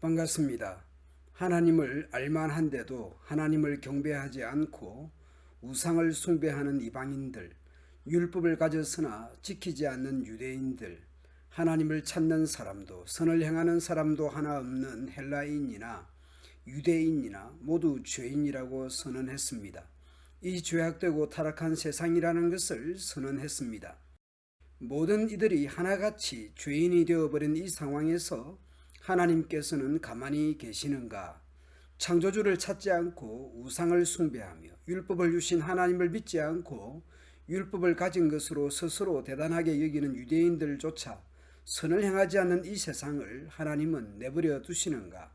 반갑습니다. 하나님을 알만한데도 하나님을 경배하지 않고 우상을 숭배하는 이방인들, 율법을 가졌으나 지키지 않는 유대인들, 하나님을 찾는 사람도 선을 행하는 사람도 하나 없는 헬라인이나 유대인이나 모두 죄인이라고 선언했습니다. 이 죄악되고 타락한 세상이라는 것을 선언했습니다. 모든 이들이 하나같이 죄인이 되어버린 이 상황에서 하나님께서는 가만히 계시는가? 창조주를 찾지 않고 우상을 숭배하며 율법을 주신 하나님을 믿지 않고 율법을 가진 것으로 스스로 대단하게 여기는 유대인들조차 선을 행하지 않는 이 세상을 하나님은 내버려 두시는가?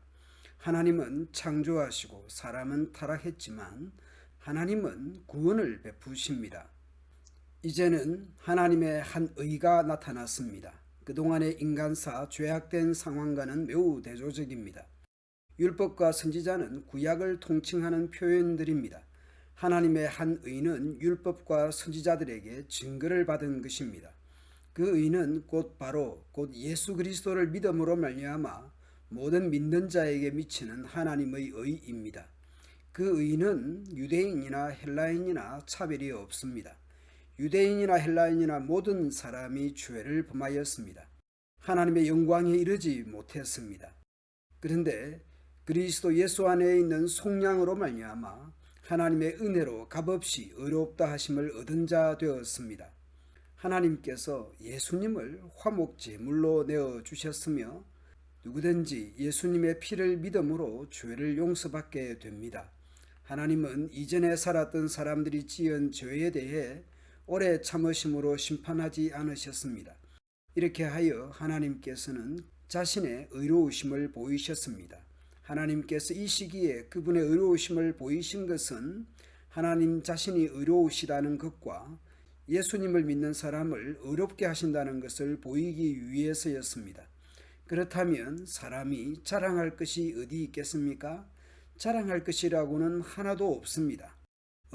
하나님은 창조하시고 사람은 타락했지만 하나님은 구원을 베푸십니다. 이제는 하나님의 한 의가 나타났습니다. 그동안의 인간사 죄악된 상황과는 매우 대조적입니다. 율법과 선지자는 구약을 통칭하는 표현들입니다. 하나님의 한 의는 율법과 선지자들에게 증거를 받은 것입니다. 그 의는 곧 바로 곧 예수 그리스도를 믿음으로 말미암아 모든 믿는 자에게 미치는 하나님의 의입니다. 그 의는 유대인이나 헬라인이나 차별이 없습니다. 유대인이나 헬라인이나 모든 사람이 죄를 범하였습니다. 하나님의 영광에 이르지 못했습니다. 그런데 그리스도 예수 안에 있는 속량으로 말미암아 하나님의 은혜로 값없이 의롭다 하심을 얻은 자 되었습니다. 하나님께서 예수님을 화목 제물로 내어 주셨으며 누구든지 예수님의 피를 믿음으로 죄를 용서받게 됩니다. 하나님은 이전에 살았던 사람들이 지은 죄에 대해 오래 참으심으로 심판하지 않으셨습니다. 이렇게 하여 하나님께서는 자신의 의로우심을 보이셨습니다. 하나님께서 이 시기에 그분의 의로우심을 보이신 것은 하나님 자신이 의로우시다는 것과 예수님을 믿는 사람을 의롭게 하신다는 것을 보이기 위해서였습니다. 그렇다면 사람이 자랑할 것이 어디 있겠습니까? 자랑할 것이라고는 하나도 없습니다.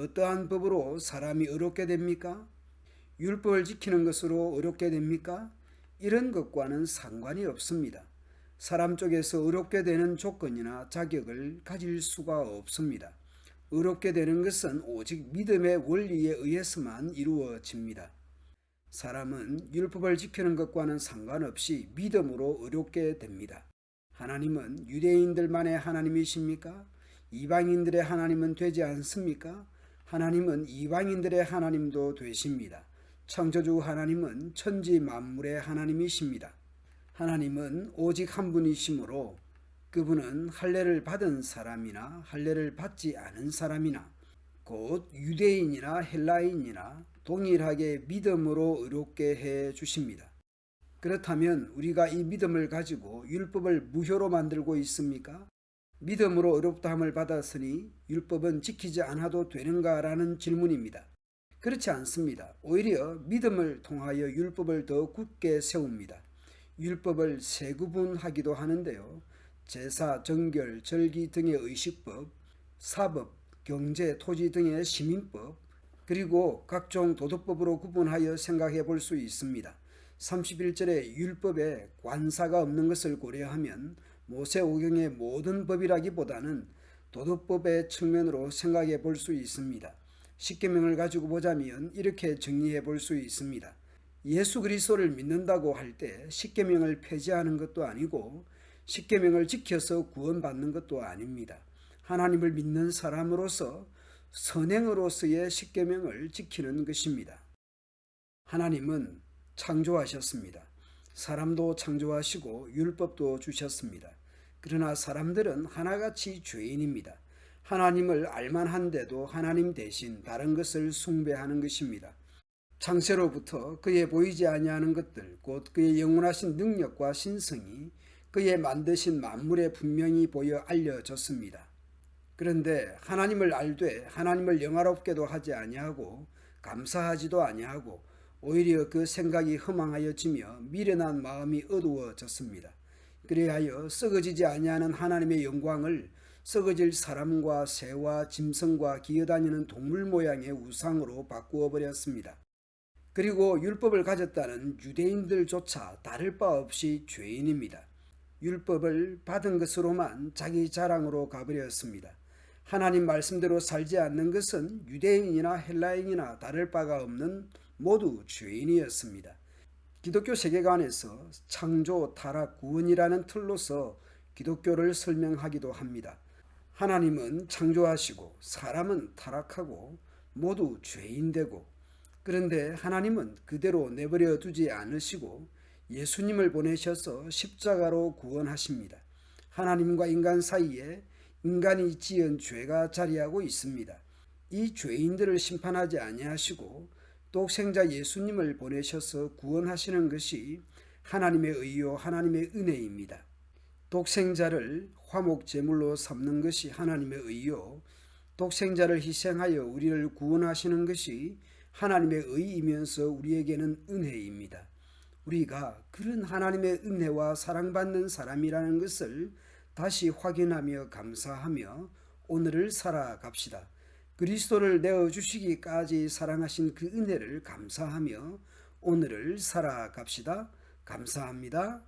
어떠한 법으로 사람이 어렵게 됩니까? 율법을 지키는 것으로 어렵게 됩니까? 이런 것과는 상관이 없습니다. 사람 쪽에서 어렵게 되는 조건이나 자격을 가질 수가 없습니다. 어렵게 되는 것은 오직 믿음의 원리에 의해서만 이루어집니다. 사람은 율법을 지키는 것과는 상관없이 믿음으로 어렵게 됩니다. 하나님은 유대인들만의 하나님이십니까? 이방인들의 하나님은 되지 않습니까? 하나님은 이방인들의 하나님도 되십니다. 창조주 하나님은 천지 만물의 하나님이십니다. 하나님은 오직 한 분이시므로 그분은 할례를 받은 사람이나 할례를 받지 않은 사람이나 곧 유대인이나 헬라인이나 동일하게 믿음으로 의롭게 해 주십니다. 그렇다면 우리가 이 믿음을 가지고 율법을 무효로 만들고 있습니까? 믿음으로 의롭다함을 받았으니 율법은 지키지 않아도 되는가라는 질문입니다. 그렇지 않습니다. 오히려 믿음을 통하여 율법을 더 굳게 세웁니다. 율법을 세 구분하기도 하는데요. 제사, 정결, 절기 등의 의식법, 사법, 경제, 토지 등의 시민법, 그리고 각종 도덕법으로 구분하여 생각해 볼 수 있습니다. 31절에 율법에 관사가 없는 것을 고려하면 모세오경의 모든 법이라기보다는 도덕법의 측면으로 생각해 볼 수 있습니다. 십계명을 가지고 보자면 이렇게 정리해 볼 수 있습니다. 예수 그리스도를 믿는다고 할 때 십계명을 폐지하는 것도 아니고 십계명을 지켜서 구원받는 것도 아닙니다. 하나님을 믿는 사람으로서 선행으로서의 십계명을 지키는 것입니다. 하나님은 창조하셨습니다. 사람도 창조하시고 율법도 주셨습니다. 그러나 사람들은 하나같이 죄인입니다. 하나님을 알만한데도 하나님 대신 다른 것을 숭배하는 것입니다. 창세로부터 그의 보이지 아니하는 것들, 곧 그의 영원하신 능력과 신성이 그의 만드신 만물에 분명히 보여 알려졌습니다. 그런데 하나님을 알되 하나님을 영화롭게도 하지 아니하고 감사하지도 아니하고 오히려 그 생각이 허망하여지며 미련한 마음이 어두워졌습니다. 그리하여 썩어지지 아니하는 하나님의 영광을 썩어질 사람과 새와 짐승과 기어다니는 동물 모양의 우상으로 바꾸어 버렸습니다. 그리고 율법을 가졌다는 유대인들조차 다를 바 없이 죄인입니다. 율법을 받은 것으로만 자기 자랑으로 가버렸습니다. 하나님 말씀대로 살지 않는 것은 유대인이나 헬라인이나 다를 바가 없는 모두 죄인이었습니다. 기독교 세계관에서 창조, 타락, 구원이라는 틀로서 기독교를 설명하기도 합니다. 하나님은 창조하시고 사람은 타락하고 모두 죄인되고 그런데 하나님은 그대로 내버려 두지 않으시고 예수님을 보내셔서 십자가로 구원하십니다. 하나님과 인간 사이에 인간이 지은 죄가 자리하고 있습니다. 이 죄인들을 심판하지 아니하시고 독생자 예수님을 보내셔서 구원하시는 것이 하나님의 의요 하나님의 은혜입니다. 독생자를 화목 제물로 삼는 것이 하나님의 의요 독생자를 희생하여 우리를 구원하시는 것이 하나님의 의이면서 우리에게는 은혜입니다. 우리가 그런 하나님의 은혜와 사랑받는 사람이라는 것을 다시 확인하며 감사하며 오늘을 살아갑시다. 그리스도를 내어 주시기까지 사랑하신 그 은혜를 감사하며 오늘을 살아갑시다. 감사합니다.